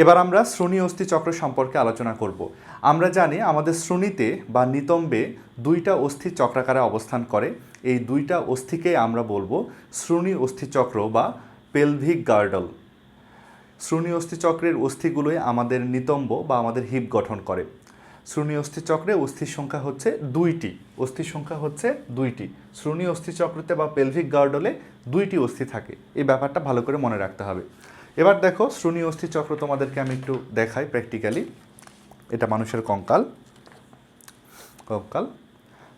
এবার আমরা শ্রোণী অস্থি চক্র সম্পর্কে আলোচনা করব। আমরা জানি আমাদের শ্রোণীতে বা নিতম্বে দুইটা অস্থি চক্রাকারে অবস্থান করে। এই দুইটা অস্থিকে আমরা বলব শ্রোণী অস্থিচক্র বা পেলভিক গার্ডল। শ্রোণী অস্থিচক্রের অস্থিগুলোই আমাদের নিতম্ব বা আমাদের হিপ গঠন করে। শ্রোণী অস্থিচক্রে অস্থির সংখ্যা হচ্ছে দুইটি। অস্থির সংখ্যা হচ্ছে দুইটি। শ্রোণী অস্থিচক্রতে বা পেলভিক গার্ডলে দুইটি অস্থি থাকে। এই ব্যাপারটা ভালো করে মনে রাখতে হবে। এবার দেখো শ্রোণী অস্থিচক্র তোমাদেরকে আমি একটু দেখাই প্র্যাকটিক্যালি এটা মানুষের কঙ্কাল। কঙ্কাল।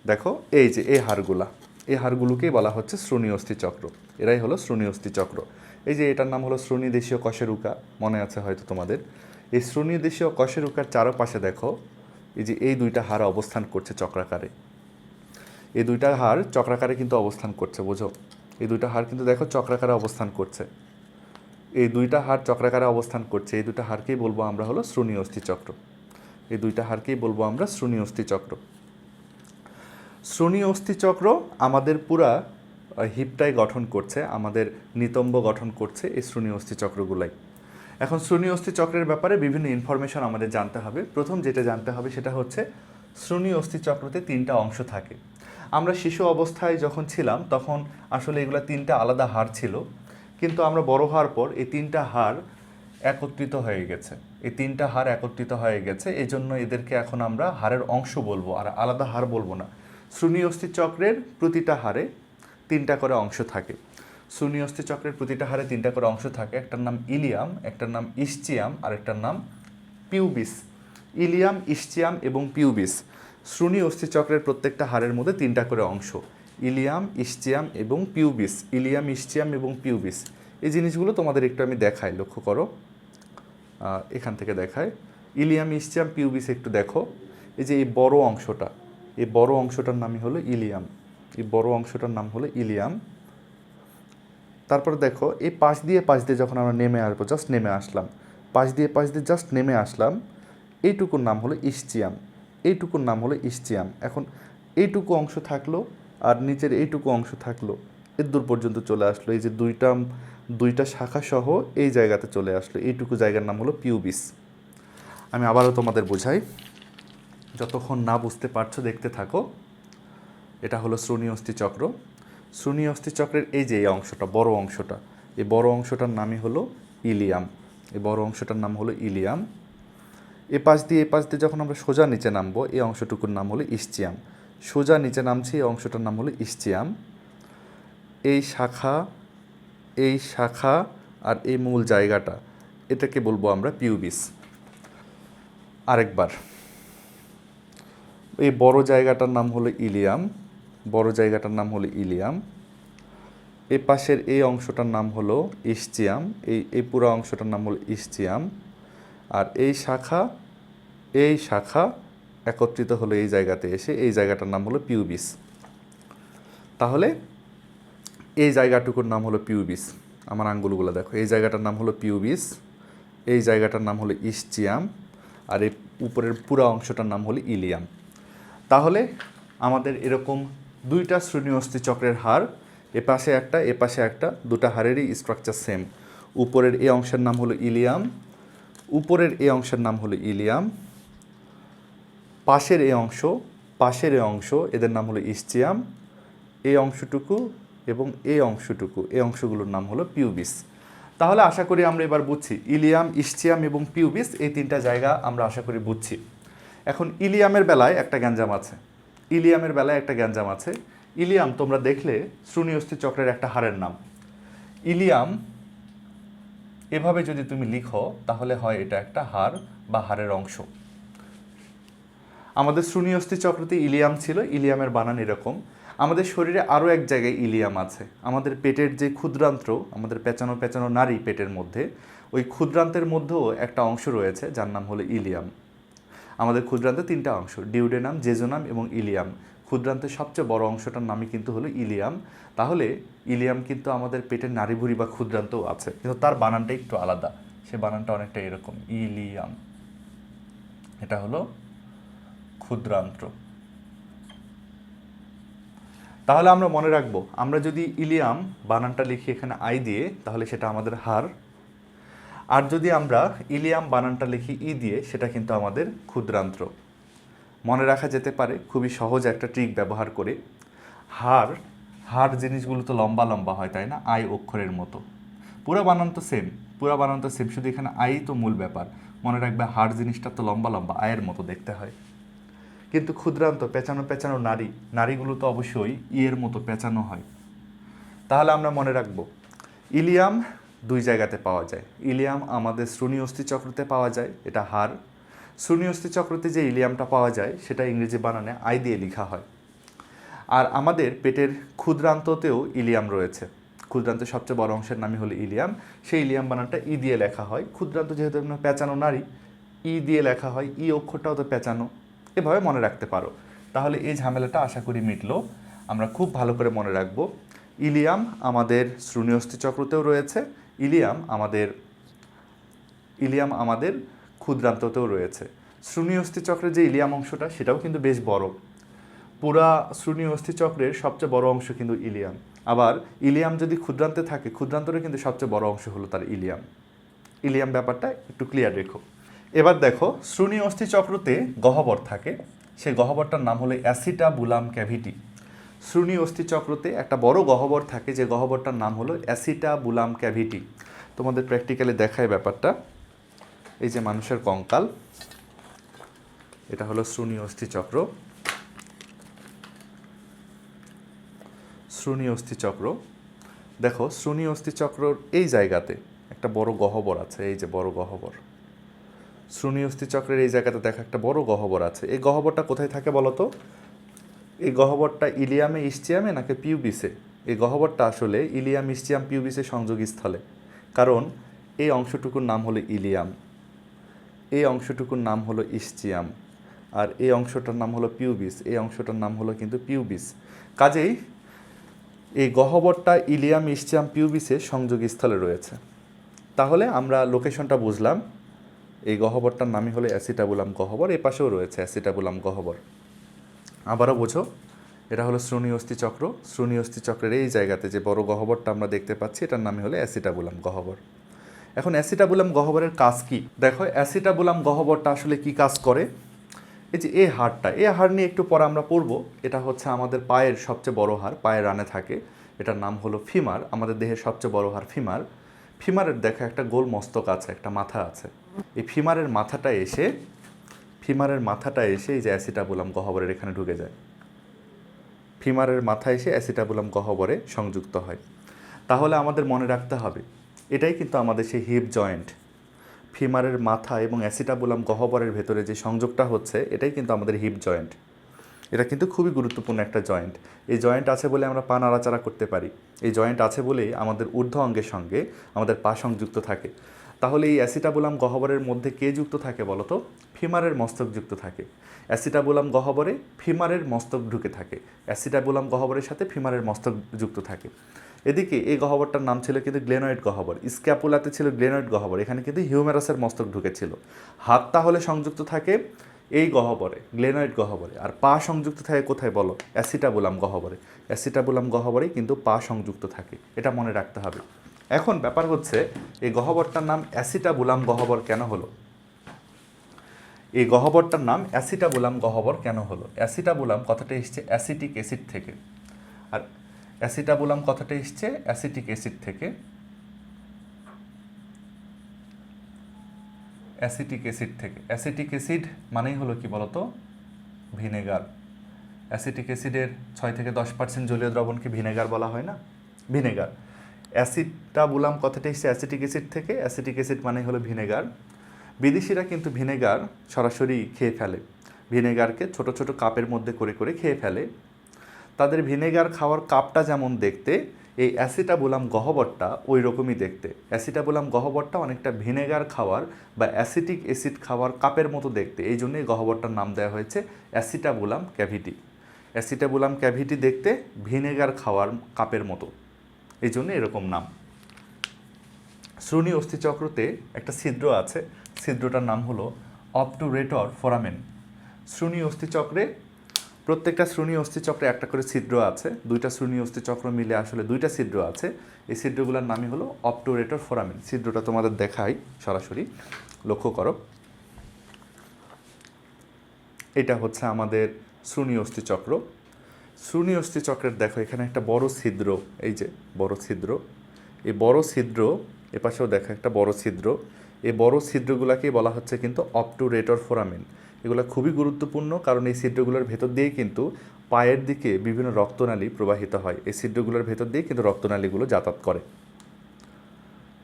দেখো, এই যে এই হাড়গুলা, এই হাড়গুলোকেই বলা হচ্ছে শ্রোণী অস্থিচক্র এরাই হলো শ্রোণী অস্থিচক্র এই যে এটার নাম হলো শ্রোণী দেশীয় কশেরুকা, মনে আছে হয়তো তোমাদের। এই শ্রোণী দেশীয় কশেরুকার চারপাশে দেখো, এই যে এই দুইটা হাড় অবস্থান করছে চক্রাকারে। এই দুইটা হাড় চক্রাকারে কিন্তু অবস্থান করছে, বোঝো? এই দুইটা হাড় কিন্তু দেখো চক্রাকারে অবস্থান করছে। এই দুইটা হাড় চক্রাকারে অবস্থান করছে। এই দুইটা হাড়কেই বলব আমরা হলো শ্রোণী অস্থিচক্র এই দুইটা হাড়কেই বলব আমরা শ্রোণী অস্থিচক্র শ্রোণী অস্থিচক্র আমাদের পুরা হিপটাই গঠন করছে, আমাদের নিতম্ব গঠন করছে এই শ্রোণী অস্থিচক্রগুলাই এখন শ্রোণী অস্থিচক্রের ব্যাপারে বিভিন্ন ইনফরমেশন আমাদের জানতে হবে। প্রথম যেটা জানতে হবে সেটা হচ্ছে শ্রোণী অস্থিচক্রতে তিনটা অংশ থাকে। আমরা শিশু অবস্থায় যখন ছিলাম, তখন আসলে এগুলা তিনটা আলাদা হাড় ছিল। কিন্তু আমরা বড় হওয়ার পর এই তিনটা হাড় একত্রিত হয়ে গেছে। এই তিনটা হাড় একত্রিত হয়ে গেছে এই জন্য এদেরকে এখন আমরা হাড়ের অংশ বলব, আর আলাদা হাড় বলব না। শ্রোণী অস্থিচক্রের প্রতিটা হাড়ে তিনটা করে অংশ থাকে। শ্রোণী অস্থিচক্রের প্রতিটা হাড়ে তিনটা করে অংশ থাকে। একটার নাম ইলিয়াম, একটার নাম ইস্চিয়াম, আর একটার নাম পিউবিস। ইলিয়াম, ইস্চিয়াম এবং পিউবিস। শ্রোণী অস্থিচক্রের প্রত্যেকটা হাড়ের মধ্যে তিনটা করে অংশ। ইলিয়াম ইস্টিয়াম এবং পিউবিস। ইলিয়াম ইস্টিয়াম এবং পিউবিস। এই জিনিসগুলো তোমাদের একটু আমি দেখাই, লক্ষ্য করো। এখান থেকে দেখায় ইলিয়াম ইস্টিয়াম পিউবিস একটু দেখো। এই যে এই বড় অংশটা, এই বড় অংশটার নামই হলো ইলিয়াম। এই বড় অংশটার নাম হলো ইলিয়াম। তারপর দেখো, এই পাশ দিয়ে পাশ দিয়ে যখন আমরা নেমে আসব জাস্ট নেমে আসলাম। পাশ দিয়ে পাশ দিয়ে জাস্ট নেমে আসলাম, এইটুকুর নাম হলো ইস্টিয়াম এইটুকুর নাম হলো ইস্টিয়াম এখন এইটুকু অংশ থাকল আর নিচের এইটুকু অংশ থাকল। দূর পর্যন্ত চলে আসলো। এই যে দুইটা দুইটা শাখা সহ এই জায়গাতে চলে আসলো। এইটুকু জায়গার নাম হলো পিউবিস। আমি আবারও তোমাদের বোঝাই। যতক্ষণ না বুঝতে পারছ, দেখতে থাকো। এটা হলো শ্রোণী অস্থি চক্র। শ্রোণী অস্থি চক্রের এই যে এই অংশটা, বড় অংশটা, এই বড় অংশটার নামই হলো ইলিয়াম। এই বড় অংশটার নাম হলো ইলিয়াম। এ পাশ দিয়ে এ পাশ দিয়ে যখন আমরা সোজা নিচে নামবো, এই অংশটুকুর নাম হলো ইস্চিয়াম। সোজা নিচে নামছি, এই অংশটার নাম হলো ইস্চিয়াম এই শাখা এই শাখা আর এই মূল জায়গাটা, এটাকে বলব আমরা পিউবিস। আরেকবার। এই বড় জায়গাটার নাম হলো ইলিয়াম, বড় জায়গাটার নাম হলো ইলিয়াম। এই পাশের এই অংশটার নাম হলো ইস্চিয়াম এই এই পুরো অংশটার নাম হলো ইস্চিয়াম আর এই শাখা এই শাখা একত্রিত হলো এই জায়গাতে এসে, এই জায়গাটার নাম হলো পিউবিস। তাহলে এই জায়গাটুকুর নাম হলো পিউবিস। আমার আঙ্গুলগুলো দেখো, এই জায়গাটার নাম হলো পিউবিস, এই জায়গাটার নাম হলো ইস্চিয়াম, আর এই উপরের পুরো অংশটার নাম হলো ইলিয়াম। তাহলে আমাদের এরকম দুইটা শ্রেণি অস্থি চক্রের হার, এ পাশে একটা, এ পাশে একটা, দুটা হাড়েরই স্ট্রাকচার সেম উপরের এই অংশের নাম হলো ইলিয়াম, উপরের এই অংশের নাম হলো ইলিয়াম পাশের এই অংশ, পাশের এই অংশ, এদের নাম হলো ইস্টিয়াম এই অংশটুকু এবং এই অংশটুকু এই অংশগুলোর নাম হলো পিউবিস। তাহলে আশা করি আমরা এবার বুঝছি, ইলিয়াম ইস্টিয়াম এবং পিউবিস, এই তিনটা জায়গা আমরা আশা করি বুঝছি। এখন ইলিয়ামের বেলায় একটা গ্যাঞ্জাম আছে। ইলিয়ামের বেলায় একটা গ্যাঞ্জাম আছে। ইলিয়াম, তোমরা দেখলে শ্রুনিয়স্থি চক্রের একটা হাড়ের নাম। ইলিয়াম, এভাবে যদি তুমি লিখো, তাহলে হয় এটা একটা হাড় বা হাড়ের অংশ। আমাদের শ্রুনিয়স্থি চক্রতে ইলিয়াম ছিল, ইলিয়ামের বানান এরকম। আমাদের শরীরে আরও এক জায়গায় ইলিয়াম আছে। আমাদের পেটের যে ক্ষুদ্রান্ত্র, আমাদের পেঁচানো পেঁচানো নারী পেটের মধ্যে, ওই ক্ষুদ্রান্তের মধ্যেও একটা অংশ রয়েছে, যার নাম হলো ইলিয়াম। আমাদের ক্ষুদ্রান্তে তিনটা অংশ, ডিউডেনাম, জেজোনাম এবং ইলিয়াম। ক্ষুদ্রান্তের সবচেয়ে বড় অংশটার নামই কিন্তু হলো ইলিয়াম। তাহলে ইলিয়াম কিন্তু আমাদের পেটের নাড়িভুড়ি বা ক্ষুদ্রান্তও আছে, কিন্তু তার বানানটা একটু আলাদা। সে বানানটা অনেকটা এরকম, ইলিয়াম। এটা হলো ক্ষুদ্রান্ত্র। তাহলে আমরা মনে রাখব, আমরা যদি ইলিয়াম বানানটা লিখি এখানে আই দিয়ে, তাহলে সেটা আমাদের হার। আর যদি আমরা ইলিয়াম বানানটা লিখি ই দিয়ে, সেটা কিন্তু আমাদের ক্ষুদ্রান্ত্র। মনে রাখা যেতে পারে, খুবই সহজ একটা ট্রিক ব্যবহার করে। হার হার জিনিসগুলো তো লম্বা লম্বা হয়, তাই না? আই অক্ষরের মতো। পুরা বানান তো সেম পুরো বানান তো সেম শুধু এখানে আই তো মূল ব্যাপার। মনে রাখবে হার জিনিসটা তো লম্বা লম্বা, আয়ের মতো দেখতে হয়। কিন্তু ক্ষুদ্রান্ত, পেঁচানো পেঁচানো নারী, নারীগুলো তো অবশ্যই ইয়ের মতো পেঁচানো হয়। তাহলে আমরা মনে রাখব, ইলিয়াম দুই জায়গাতে পাওয়া যায়। ইলিয়াম আমাদের শ্রুনি অস্থি চক্রতে পাওয়া যায়, এটা হার। শ্রুনি অস্থি চক্রতে যে ইলিয়ামটা পাওয়া যায়, সেটা ইংরেজি বানানে আই দিয়ে লেখা হয়। আর আমাদের পেটের ক্ষুদ্রান্ততেও ইলিয়াম রয়েছে। ক্ষুদ্রান্তের সবচেয়ে বড় অংশের নামই হলো ইলিয়াম। সেই ইলিয়াম বানানটা ই দিয়ে লেখা হয়। ক্ষুদ্রান্ত যেহেতু পেঁচানো নারী, ই দিয়ে লেখা হয়। ই অক্ষরটাও তো পেঁচানো। এভাবে মনে রাখতে পারো। তাহলে এই ঝামেলাটা আশা করি মিটলো। আমরা খুব ভালো করে মনে রাখব। ইলিয়াম আমাদের শ্রুনিয়স্থি চক্রতেও রয়েছে। ইলিয়াম আমাদের ইলিয়াম আমাদের ক্ষুদ্রান্ততেও রয়েছে। শ্রুনিয়স্থি চক্রের যে ইলিয়াম অংশটা, সেটাও কিন্তু বেশ বড়। পুরা শ্রুণী চক্রের সবচেয়ে বড় অংশ কিন্তু ইলিয়াম। আবার ইলিয়াম যদি ক্ষুদ্রান্তে থাকে, ক্ষুদ্রান্তরে কিন্তু সবচেয়ে বড় অংশ হলো তার ইলিয়াম। ইলিয়াম ব্যাপারটা একটু ক্লিয়ার রেখো। এবার দেখো, শ্রুনি অস্থি চক্রতে গহ্বর থাকে। সেই গহ্বরটার নাম হলো অ্যাসিটা বুলাম ক্যাভিটি। শ্রুনি অস্থি চক্রতে একটা বড় গহ্বর থাকে, যে গহ্বরটার নাম হলো অ্যাসিটা বুলাম ক্যাভিটি। তোমাদের প্র্যাকটিক্যালি দেখায় ব্যাপারটা। এই যে মানুষের কঙ্কাল, এটা হলো শ্রুনি অস্থি চক্র শ্রুনি অস্থি চক্র দেখো, শ্রুনি অস্থি চক্রর এই জায়গাতে একটা বড় গহ্বর আছে, এই যে বড় গহ্বর। শ্রুনি অস্থি চক্রের এই জায়গাতে দেখো একটা বড় গহ্বর আছে। এই গহ্বরটা কোথায় থাকে বলো তো এই গহ্বরটা ইলিয়ামে ইস্টিয়ামে নাকি পিউবিসে? এই গহ্বরটা আসলে ইলিয়াম ইস্টিয়াম পিউবিসের সংযোগস্থলে। কারণ এই অংশটুকুর নাম হলো ইলিয়াম। এই অংশটুকুর নাম হলো ইস্টিয়াম আর এই অংশটার নাম হলো পিউবিস। এই অংশটার নাম হলো কিন্তু পিউবিস। কাজেই এই গহ্বরটা ইলিয়াম ইস্টিয়াম পিউবিসের সংযোগস্থলে রয়েছে। তাহলে আমরা লোকেশনটা বুঝলাম। এই গহ্বরটার নামই হলো অ্যাসিটাবুলাম গহ্বর এ পাশেও রয়েছে অ্যাসিটাবুলাম গহ্বর। আবারও বোঝো, এটা হলো শ্রোণী অস্থি চক্র শ্রোণী অস্থি চক্রের এই জায়গাতে যে বড় গহ্বরটা আমরা দেখতে পাচ্ছি, এটার নামই হলো অ্যাসিটাবুলাম গহ্বর। এখন অ্যাসিটাবুলাম গহ্বরের কাজ কি? দেখো, অ্যাসিটাবুলাম গহ্বরটা আসলে কি কাজ করে? এই যে এই হাড়টা এই হাড় নিয়ে একটু পরে আমরা পড়ব। এটা হচ্ছে আমাদের পায়ের সবচেয়ে বড় হাড়, পায়ের রানে থাকে। এটার নাম হলো ফিমার, আমাদের দেহের সবচেয়ে বড় হাড় ফিমার। ফিমারের দেখা একটা গোল মস্তক আছে, একটা মাথা আছে। এই ফিমারের মাথাটা এসে, ফিমারের মাথাটা এসে এই যে অ্যাসিটাবুলাম গহ্বরের এখানে ঢুকে যায়। ফিমারের মাথা এসে অ্যাসিটাবুলাম গহ্বরে সংযুক্ত হয়। তাহলে আমাদের মনে রাখতে হবে, এটাই কিন্তু আমাদের সেই হিপ জয়েন্ট। ফিমারের মাথা এবং অ্যাসিটাবুলাম গহ্বরের ভেতরে যে সংযোগটা হচ্ছে, এটাই কিন্তু আমাদের হিপ জয়েন্ট। এটা কিন্তু খুবই গুরুত্বপূর্ণ একটা জয়েন্ট। এই জয়েন্ট আছে বলে আমরা পা নাড়াচাড়া করতে পারি। এই জয়েন্ট আছে বলেই আমাদের ঊর্ধ্ব অঙ্গের সঙ্গে আমাদের পা সংযুক্ত থাকে। তাহলে এই অ্যাসিটাবুলাম গহ্বরের মধ্যে কে যুক্ত থাকে বলতো? ফিমারের মস্তক যুক্ত থাকে। অ্যাসিটাবুলাম গহ্বরে ফিমারের মস্তক ঢুকে থাকে। অ্যাসিটাবুলাম গহ্বরের সাথে ফিমারের মস্তক যুক্ত থাকে। এদিকে এই গহ্বরটার নাম ছিল কিন্তু গ্লেনয়েড গহ্বর। স্ক্যাপুলাতে ছিল গ্লেনয়েড গহ্বর। এখানে কিন্তু হিউমেরাসের মস্তক ঢুকেছিল। হাত তাহলে সংযুক্ত থাকে। এই গহ্বরে গ্লেনয়েড গহ্বরে আর পা সংযুক্ত থাকে কোথায় বলো? অ্যাসিটাবুলাম গহ্বরে অ্যাসিটাবুলাম গহ্বরেই কিন্তু পা সংযুক্ত থাকে, এটা মনে রাখতে হবে। এখন ব্যাপার হচ্ছে, এই গহ্বরটার নাম অ্যাসিটাবুলাম গহ্বর কেন হলো? এই গহ্বরটার নাম অ্যাসিটাবুলাম গহ্বর কেন হলো? অ্যাসিটাবুলাম কথাটা এসছে অ্যাসিটিক অ্যাসিড থেকে। আর অ্যাসিটাবুলাম কথাটা এসছে অ্যাসিটিক অ্যাসিড থেকে। অ্যাসিটিক অ্যাসিড থেকে। অ্যাসিটিক অ্যাসিড মানেই হলো কি বলতো? ভিনেগার। অ্যাসিটিক অ্যাসিডের ছয় থেকে দশ পার্সেন্ট জলীয় দ্রবণকে ভিনেগার বলা হয় না? ভিনেগার। অ্যাসিডটা বললাম কথাটা এসছে অ্যাসিটিক অ্যাসিড থেকে। অ্যাসিটিক অ্যাসিড মানেই হলো ভিনেগার। বিদেশিরা কিন্তু ভিনেগার সরাসরি খেয়ে ফেলে। ভিনেগারকে ছোট ছোট কাপের মধ্যে করে করে খেয়ে ফেলে। তাদের ভিনেগার খাওয়ার কাপটা যেমন দেখতে এই অ্যাসিটাবুলাম গহ্বরটা ওই রকমই দেখতে। অ্যাসিটাবুলাম গহ্বরটা অনেকটা ভিনেগার খাওয়ার বা অ্যাসিটিক অ্যাসিড খাওয়ার কাপের মতো দেখতে। এই জন্যই গহ্বরটার নাম দেওয়া হয়েছে অ্যাসিটাবুলাম ক্যাভিটি। অ্যাসিটাবুলাম ক্যাভিটি দেখতে ভিনেগার খাওয়ার কাপের মতো। এই জন্য এরকম নাম। শ্রুনি অস্থিচক্রতে একটা ছিদ্র আছে। ছিদ্রটার নাম হলো অপটুরেটর ফোরামেন। শ্রুনি অস্থিচক্রে প্রত্যেকটা শ্রুণী অস্থিচক্রে একটা করে ছিদ্র আছে, দুইটা শ্রুণী অস্থিচক্র মিলে আসলে দুইটা ছিদ্র আছে। এই ছিদ্রগুলোর নামই হলো অপটোরেটর ফোরামিন। ছিদ্রটা তোমাদের দেখাই সরাসরি। লক্ষ্য করো। এটা হচ্ছে আমাদের শ্রুণী অস্থিচক্র শ্রুণী অস্থিচক্রের দেখো, এখানে একটা বড় ছিদ্র, এই যে বড় ছিদ্র। এই বড় ছিদ্র, এপাশেও দেখো একটা বড় ছিদ্র। এই বড় ছিদ্রগুলোকেই বলা হচ্ছে কিন্তু অপটুরেটর ফোরামিন। এগুলো খুবই গুরুত্বপূর্ণ, কারণ এই ছিদ্রগুলোর ভেতর দিয়েই কিন্তু পায়ের দিকে বিভিন্ন রক্তনালী প্রবাহিত হয়। এই ছিদ্রগুলোর ভেতর দিয়ে কিন্তু রক্তনালীগুলো যাতায়াত করে।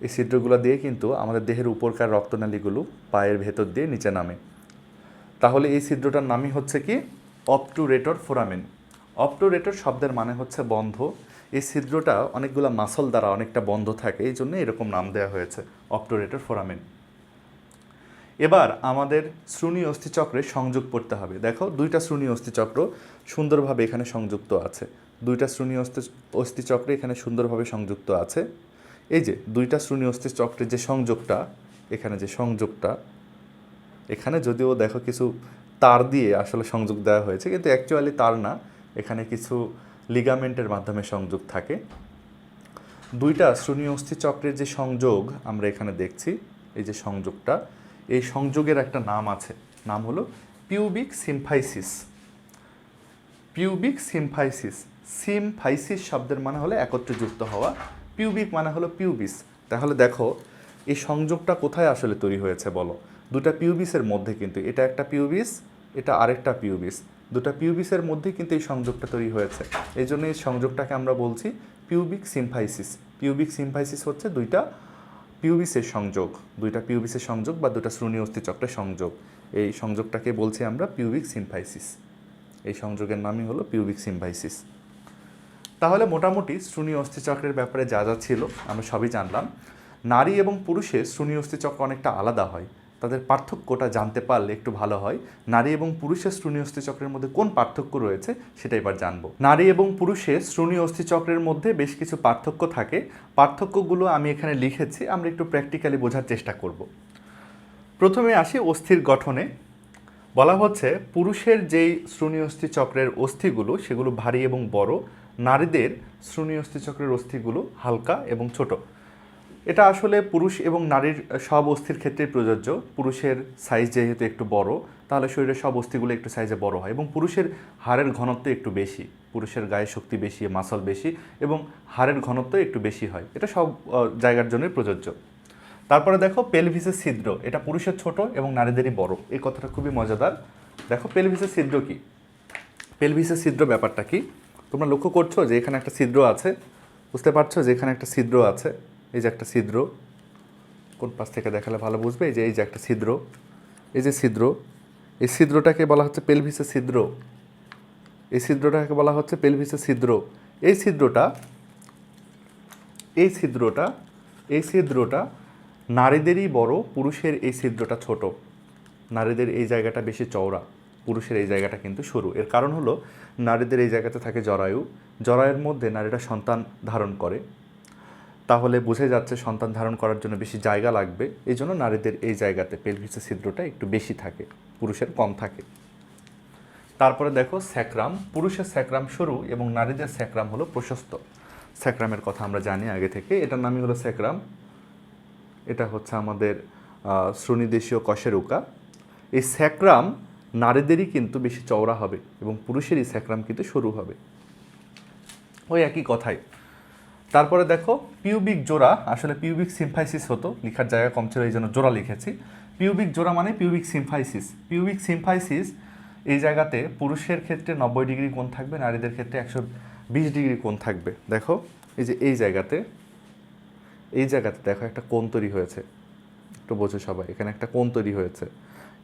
এই ছিদ্রগুলো দিয়ে কিন্তু আমাদের দেহের উপরকার রক্তনালীগুলো পায়ের ভেতর দিয়ে নিচে নামে। তাহলে এই ছিদ্রটার নামই হচ্ছে কি? অপটুরেটর ফোরামিন। অপটুরেটর শব্দের মানে হচ্ছে বন্ধ। এই ছিদ্রটা অনেকগুলো মাসল দ্বারা অনেকটা বন্ধ থাকে, এই জন্য এরকম নাম দেওয়া হয়েছে অপটুরেটর ফোরামিন। এবার আমাদের শ্রুণী অস্থিচক্রে সংযোগ করতে হবে। দেখো, দুইটা শ্রুণী অস্থিচক্র সুন্দরভাবে এখানে সংযুক্ত আছে। দুইটা শ্রুণী অস্থি, অস্থিচক্রে এখানে সুন্দরভাবে সংযুক্ত আছে। এই যে, দুইটা শ্রুণী অস্থিচক্রের যে সংযোগটা, এখানে যে সংযোগটা, এখানে যদিও দেখো কিছু তার দিয়ে আসলে সংযোগ দেওয়া হয়েছে, কিন্তু অ্যাকচুয়ালি তার না। এখানে কিছু লিগামেন্টের মাধ্যমে সংযোগ থাকে। দুইটা শ্রুণী অস্থিচক্রের যে সংযোগ আমরা এখানে দেখছি, এই যে সংযোগটা এই সংযোগের একটা নাম আছে। নাম হলো pubic symphysis pubic symphysis symphysis শব্দের মানে হলো একত্রে যুক্ত হওয়া। পিউবিক মানে হলো পিউবিস তাহলে দেখো, এই সংযোগটা কোথায় আসলে তৈরি হয়েছে বলো? দুটা পিউবিসের মধ্যে কিন্তু, এটা একটা পিউবিস এটা আরেকটা পিউবিস দুটা পিউবিসের মধ্যে কিন্তু এই সংযোগটা তৈরি হয়েছে। এই জন্য এই সংযোগটাকে আমরা বলছি পিউবিক সিমফাইসিস পিউবিক সিমফাইসিস হচ্ছে দুইটা পিউবিসের সংযোগ, দুইটা পিউবিসের সংযোগ বা দুটা শ্রুণী অস্থিচক্রের সংযোগ। এই সংযোগটাকে বলছি আমরা পিউবিক সিম্ফাইসিস এই সংযোগের নামই হলো পিউবিক সিম্ফাইসিস তাহলে মোটামুটি শ্রুণী অস্থিচক্রের ব্যাপারে যা যা ছিল আমরা সবই জানলাম। নারী এবং পুরুষের শ্রুণী অস্থিচক্র অনেকটা আলাদা হয়। তাদের পার্থক্যটা জানতে পারলে একটু ভালো হয়। নারী এবং পুরুষের শ্রুণী অস্থিচক্রের মধ্যে কোন পার্থক্য রয়েছে সেটা এবার জানব। নারী এবং পুরুষের শ্রুণী অস্থিচক্রের মধ্যে বেশ কিছু পার্থক্য থাকে। পার্থক্যগুলো আমি এখানে লিখেছি, আমরা একটু প্র্যাকটিক্যালি বোঝার চেষ্টা করব। প্রথমে আসি অস্থির গঠনে। বলা হচ্ছে, পুরুষের যেই শ্রুণী অস্থি চক্রের অস্থিগুলো, সেগুলো ভারী এবং বড়। নারীদের শ্রুণী অস্থি চক্রের অস্থিগুলো হালকা এবং ছোট। এটা আসলে পুরুষ এবং নারীর সব অস্থির ক্ষেত্রেই প্রযোজ্য। পুরুষের সাইজ যেহেতু একটু বড়, তাহলে শরীরের সব অস্থিগুলো একটু সাইজে বড় হয় এবং পুরুষের হাড়ের ঘনত্ব একটু বেশি। পুরুষের গায়ে শক্তি বেশি মাসল বেশি এবং হাড়ের ঘনত্ব একটু বেশি হয়। এটা সব জায়গার জন্যই প্রযোজ্য। তারপরে দেখো পেলভিসের ছিদ্র। এটা পুরুষের ছোট এবং নারীদেরই বড়। এই কথাটা খুবই মজাদার। দেখো পেলভিসের ছিদ্র কি? পেলভিসের ছিদ্র ব্যাপারটা কি? তোমরা লক্ষ্য করছ যে এখানে একটা ছিদ্র আছে? বুঝতে পারছ যে এখানে একটা ছিদ্র আছে? এই যে একটা ছিদ্র, কোন পাশ থেকে দেখালে ভালো বুঝবে? এই যে এই যে একটা ছিদ্র, এই যে ছিদ্র, এই ছিদ্রটাকে বলা হচ্ছে পেলভিসের ছিদ্র। এই ছিদ্রটাকে বলা হচ্ছে পেলভিসের ছিদ্র। এই ছিদ্রটা এই ছিদ্রটা এই ছিদ্রটা নারীদেরই বড়, পুরুষের এই ছিদ্রটা ছোট। নারীদের এই জায়গাটা বেশি চওড়া, পুরুষের এই জায়গাটা কিন্তু সরু। এর কারণ হলো, নারীদের এই জায়গাতে থাকে জরায়ু। জরায়ুর মধ্যে নারীরা সন্তান ধারণ করে। তাহলে বুঝে যাচ্ছে সন্তান ধারণ করার জন্য বেশি জায়গা লাগবে। এই জন্য নারীদের এই জায়গাতে পেলভিসের ছিদ্রটা একটু বেশি থাকে, পুরুষের কম থাকে। তারপরে দেখো স্যাক্রাম। পুরুষের স্যাক্রাম সরু এবং নারীদের স্যাক্রাম হলো প্রশস্ত। স্যাক্রামের কথা আমরা জানি আগে থেকে। এটার নামই হলো স্যাক্রাম। এটা হচ্ছে আমাদের শ্রোণীদেশীয় কশেরুকা। এই স্যাক্রাম নারীদেরই কিন্তু বেশি চওড়া হবে এবং পুরুষেরই স্যাক্রাম কিন্তু সরু হবে। ওই একই কথাই। তারপরে দেখো পিউবিক জোড়া, আসলে পিউবিক সিমফাইসিস হতো, লেখার জায়গা কম ছিল এই জন্য জোড়া লিখেছি। পিউবিক জোড়া মানে পিউবিক সিমফাইসিস পিউবিক সিমফাইসিস এই জায়গাতে পুরুষের ক্ষেত্রে নব্বই ডিগ্রি কোণ থাকবে, নারীদের ক্ষেত্রে একশো বিশ ডিগ্রি কোণ থাকবে। দেখো, এই যে এই জায়গাতে এই জায়গাতে দেখো একটা কোণ তৈরি হয়েছে। একটু বোঝো সবাই, এখানে একটা কোণ তৈরি হয়েছে।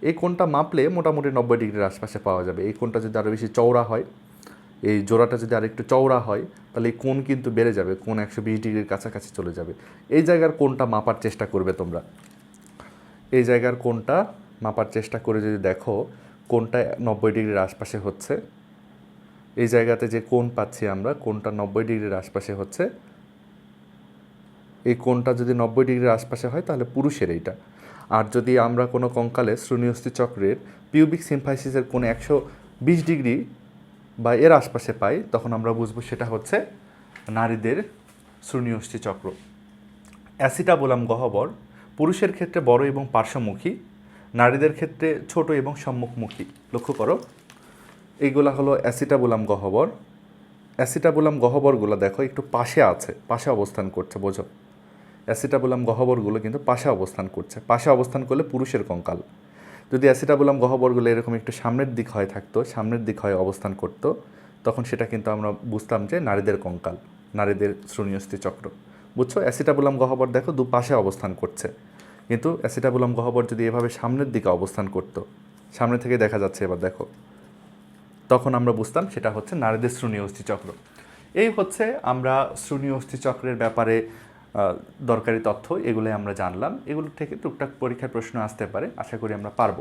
এই কোণটা মাপলে মোটামুটি নব্বই ডিগ্রির আশপাশে পাওয়া যাবে। এই কোণটা যদি আরও বেশি চওড়া হয় এই জোড়াটা যদি আরেকটু চওড়া হয়, তাহলে এই কোণ কিন্তু বেড়ে যাবে, কোণ একশো বিশ ডিগ্রির কাছাকাছি চলে যাবে। এই জায়গার কোণটা মাপার চেষ্টা করবে তোমরা। এই জায়গার কোণটা মাপার চেষ্টা করে যদি দেখো, কোণটা নব্বই ডিগ্রির আশপাশে হচ্ছে। এই জায়গাতে যে কোণ পাচ্ছি আমরা, কোণটা নব্বই ডিগ্রির আশপাশে হচ্ছে। এই কোণটা যদি নব্বই ডিগ্রির আশপাশে হয়, তাহলে পুরুষের এইটা। আর যদি আমরা কোনো কঙ্কালে শ্রুণীয়স্থি চক্রের পিউবিক সিমফাইসিসের কোণে একশো বিশ ডিগ্রি বা এর আশপাশে পাই, তখন আমরা বুঝব সেটা হচ্ছে নারীদের শ্রুণীয়ষ্টি চক্র। অ্যাসিটাবোলাম গহ্বর, পুরুষের ক্ষেত্রে বড় এবং পার্শ্বমুখী, নারীদের ক্ষেত্রে ছোট এবং সম্মুখমুখী। লক্ষ্য করো, এইগুলা হলো অ্যাসিটাবোলাম গহ্বর। অ্যাসিটাবোলাম গহ্বরগুলো দেখো, একটু পাশে আছে, পাশে অবস্থান করছে, বোঝো। অ্যাসিটাবোলাম গহ্বরগুলো কিন্তু পাশে অবস্থান করছে, পাশে অবস্থান করলে পুরুষের কঙ্কাল। যদি অ্যাসিটাবুলাম গহ্বরগুলো এরকম একটু সামনের দিক হয় থাকতো, সামনের দিক হয় অবস্থান করতো, তখন সেটা কিন্তু আমরা বুঝতাম যে নারীদের কঙ্কাল, নারীদের শ্রুণীয়স্থি চক্র। বুঝছ? অ্যাসিটাবুলাম গহ্বর দেখো দু পাশে অবস্থান করছে। কিন্তু অ্যাসিটাবুলাম গহ্বর যদি এভাবে সামনের দিকে অবস্থান করতো, সামনে থেকে দেখা যাচ্ছে এবার দেখো, তখন আমরা বুঝতাম সেটা হচ্ছে নারীদের শ্রুণীয় অস্থি চক্র। এই হচ্ছে আমরা শ্রুণীয় অস্থি চক্রের ব্যাপারে দরকারি তথ্য, এগুলোই আমরা জানলাম। এগুলো থেকে টুকটাক পরীক্ষার প্রশ্ন আসতে পারে। আশা করি আমরা পারব।